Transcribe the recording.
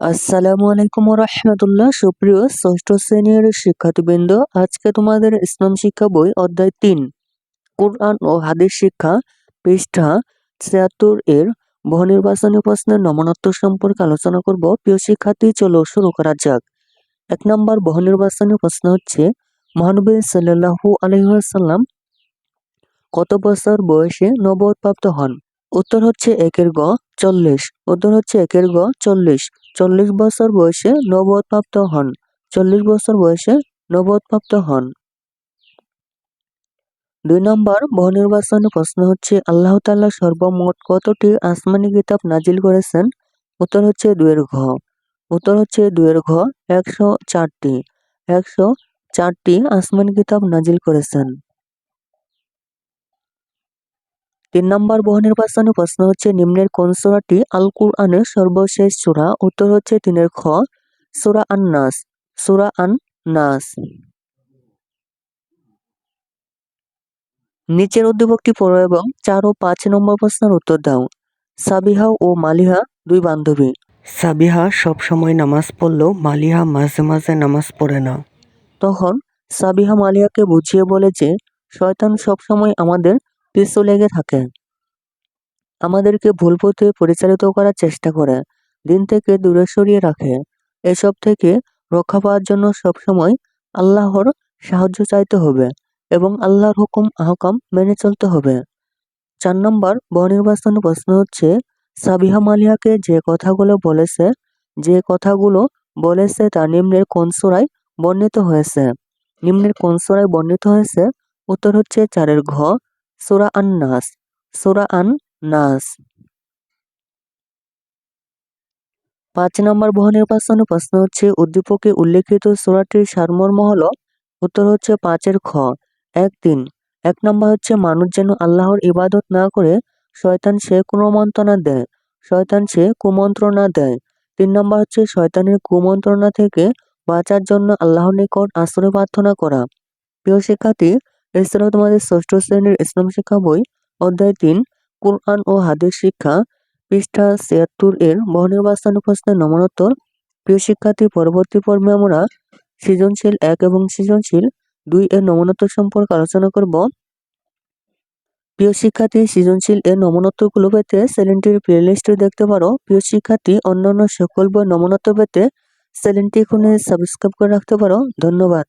আসসালামু আলাইকুম রহমতুল্লাহ সুপ্রিয় ষষ্ঠ শ্রেণির শিক্ষার্থীবৃন্দ, আজকে তোমাদের ইসলাম শিক্ষা বই অধ্যায় তিন, কোরআন ও হাদিস শিক্ষা পৃষ্ঠা ছিয়াত্তর এর বহুনির্বাচনী প্রশ্নের নমনত্ব সম্পর্কে আলোচনা করব। প্রিয় শিক্ষার্থী, চলো শুরু করা যাক। এক নম্বর বহুনির্বাচনী প্রশ্ন হচ্ছে, মহানবী সাল্লাহু আলহিহাসাল্লাম কত বছর বয়সে নবপ্রাপ্ত হন? উত্তর হচ্ছে একের গ চল্লিশ। উত্তর হচ্ছে একের গ চল্লিশ। চল্লিশ বছর বয়সে নবদপ্রাপ্ত হন। চল্লিশ বছর বয়সে নবদপ্রাপ্ত হন। দুই নম্বর বহুনির্বাচনী প্রশ্ন হচ্ছে, আল্লাহ তাল্লাহ সর্বমোট কতটি আসমানি কিতাব নাজিল করেছেন? উত্তর হচ্ছে দুয়ের ঘ। উত্তর হচ্ছে দুয়ের ঘ, একশো চারটি। একশো চারটি আসমানি কিতাব নাজিল করেছেন। তিন নম্বর বহনের বহুনির্বাচনী প্রশ্ন হচ্ছে নিম্নের কোন সূরাটি আল কুরআনের সর্বশেষ সূরা? উত্তর হচ্ছে তিনের খ সূরা আন নাস সূরা আন নাস নিচের উদ্দীপকটি পড়ো এবং চার ও পাঁচ নম্বর প্রশ্নের উত্তর দাও। সাবিহা ও মালিহা দুই বান্ধবী। সাবিহা সব সময় নামাজ পড়লেও মালিহা মাঝে মাঝে নামাজ পড়ে না। তখন সাবিহা মালিহাকে বুঝিয়ে বলে যে শয়তান সবসময় আমাদের পিছু লেগে থাকে আমাদেরকে ভুল পথে পরিচালিত করার চেষ্টা করে দিন থেকে দূরে সরিয়ে রাখে এসব থেকে রক্ষা পাওয়ার জন্য সবসময় আল্লাহর সাহায্য চাইতে হবে এবং আল্লাহর হুকুম, আহকাম মেনে চলতে হবে। চার নম্বর বহুনির্বাচন প্রশ্ন হচ্ছে, সাবিহা মালিয়াকে যে কথাগুলো বলেছে, যে কথাগুলো বলেছে তা নিম্নের কোন সুরায় বর্ণিত হয়েছে? নিম্নের কোন সুরায় বর্ণিত হয়েছে? উত্তর হচ্ছে চারের ঘ সুরা আন নাস সুরা আন নাস পাঁচ নম্বর বহু নির্বাচন প্রশ্ন হচ্ছে, উদ্দীপকে উল্লেখিত সুরাটির সারমর্ম হল, উত্তর হচ্ছে পাঁচের খ, এক তিন। এক নম্বর হচ্ছে, মানুষ যেন আল্লাহর ইবাদত না করে, শয়তান সে কুমন্ত্রণা দেয়, শয়তান সে কুমন্ত্রণা দেয়। তিন নম্বর হচ্ছে, শয়তানের কুমন্ত্রণা থেকে বাঁচার জন্য আল্লাহর নিকট আশ্রয় প্রার্থনা করা। প্রিয় শিক্ষার্থী এছাড়াও তোমাদের ষষ্ঠ শ্রেণির ইসলাম শিক্ষা বই, অধ্যায় তিন, কোরআন ও হাদিস শিক্ষা, পৃষ্ঠা ছিয়াত্তর এর বহুনির্বাচন প্রশ্নের নমনোত্তর। প্রিয় শিক্ষার্থী, পরবর্তী পর্বে আমরা সৃজনশীল এক এবং সৃজনশীল দুই এর নমনোত্তর সম্পর্কে আলোচনা করব। প্রিয় শিক্ষার্থী, সৃজনশীল এর নমনোত্তরগুলো পেতে চ্যানেলটির প্লেলিস্টে দেখতে পারো। প্রিয় শিক্ষার্থী, অন্যান্য সকল বই নমনোত্তর পেতে চ্যানেলটি এখনই সাবস্ক্রাইব করে রাখতে পারো। ধন্যবাদ।